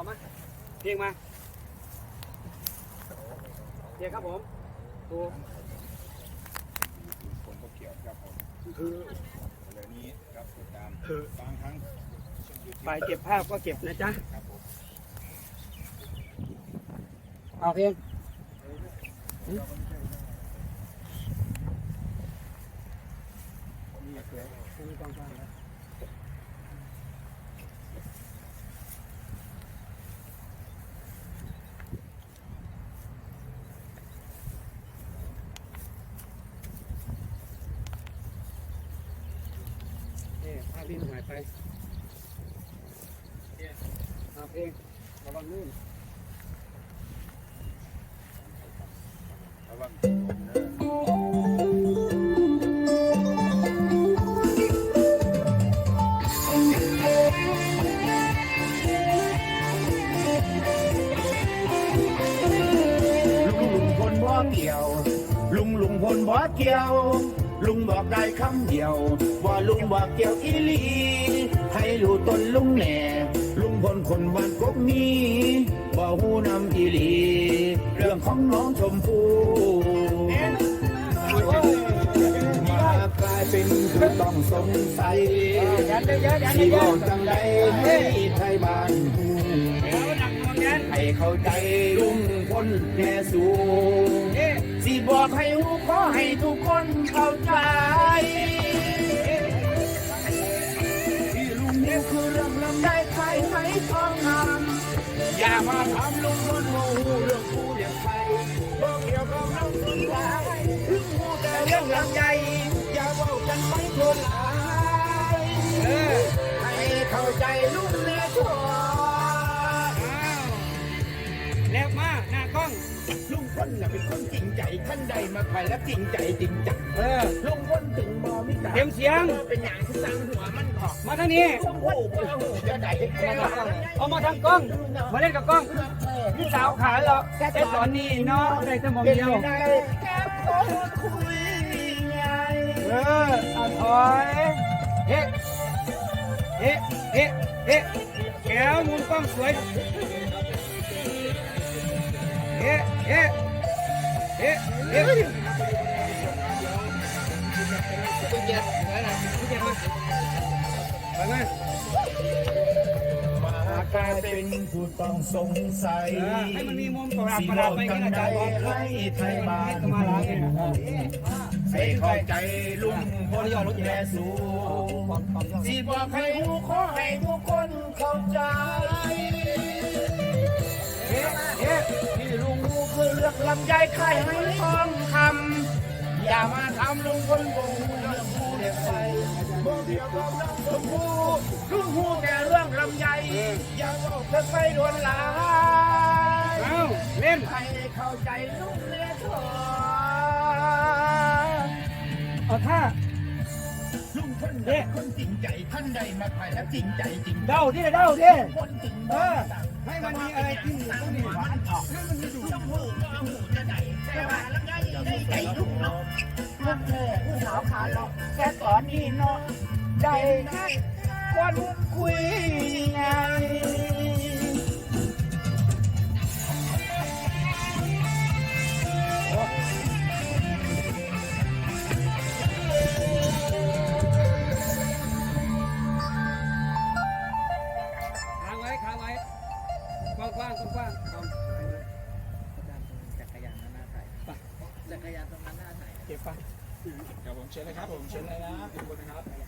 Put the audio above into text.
อมาเพียงมาเพียงครับผมดูผมก็เกี่ยวครับผมคือเรื่องนี้ครับติดตามบางครั้งฝ่ายเก็บภาพก็เก็บนะจ๊ะครับผมเอาเพียงนี่กว้างๆแล้วเอ๊ะภาพนี้หายไปเอาเพลงระวังลื่นระวังผมนะลุงลุงพลบ่เกี่ยว ลุงลุงพลบ่เกี่ยว ลุงบอกได้คำเดียว ว่าลุงบ่เกี่ยวอีหลี ให้รู้ตนลุงแหน่ ลุงพลคนบ้านกกนี้บ่หูนำอีหลี เรื่องของน้องชมพู่มากลายเป็นผู้ต้องสงสัยที่บอกจังใดให้ไทยบ้านให้เข้าใจลุง พลแน่สูงสิบอกให้รู้ขอให้ทุกคนเข้าใจที่ลุงนี่คือเรื่องลำได้ใครไหมทองคำอย่ามาทำลุงพลโมโหเรื่องผู้เรียกใครบอกเกี่ยวกับเราสุดท้ายลุงพูแต่เรื่องลำใหญ่อย่าเว่ากันไปคนหลายให้เข้าใจลุง พลน่ะเป็นคนจริงใจท่านใดมาใครแล้วจริงใจจริงจังเออลุงพลถึงมอมิตาเต็มเสียงเป็นอย่างที่สั่งหัวมันออกมาทางนี้ลุงพลเพื่อหูจะได้เอามาทางกล้อง มาเล่นกับกล้องพี่สาวขาเราแค่สอนนี่เนาะได้แต่มองเป็นเดียวได้แค่คนคุยไงเออเอาถอยเฮ้เฮ้เฮ้เฮ้แก้วมุมกล้องสวยเฮ้ กียรติไปไหนคุณเกียรติมากลายเป็นผู้ต้องสงสัยให้มันมีมุมประหลาดสิประบหลาอดกไปกันอาใดจารย์บอกให้ไทยบ้านมาล้างเออให้เข้าใจลุงพลแย่สูสิบอกให้ทุกขอให้ทุกคนเข้าใจือเรื่องลำไยไข่ให้ทองคำอย่ามาทำลุงคนโกงเรื่องผู้เด็กไฟบอกเดียวกับน้องชมพู่ลุงพูดแต่เรื่องลำไยอย่าบอกเธอไปโดนหลายเอาเล่นให้เข้าใจลุงเลี้ยงเอาท่าลุงคนเด็กคนจริงใจท่านใดมาใครแล้วจริงใจจริงเด้าที่เด้าที่คนจริงเออให้มันมีอะไรที่อยู่ตรงนี้มันออกให้มัน มีดูหูก็หูจะไหนใช่ไหมแล้วไงได้ใจลุงเนาะลูกแม่ผู้สาวขาหลอกแค่ตอนนี้เนาะได้แค่วันคุยไง เก็บไปครับผมเชิญเลยครับผมเชิญเลยนะทุกคนนะครับ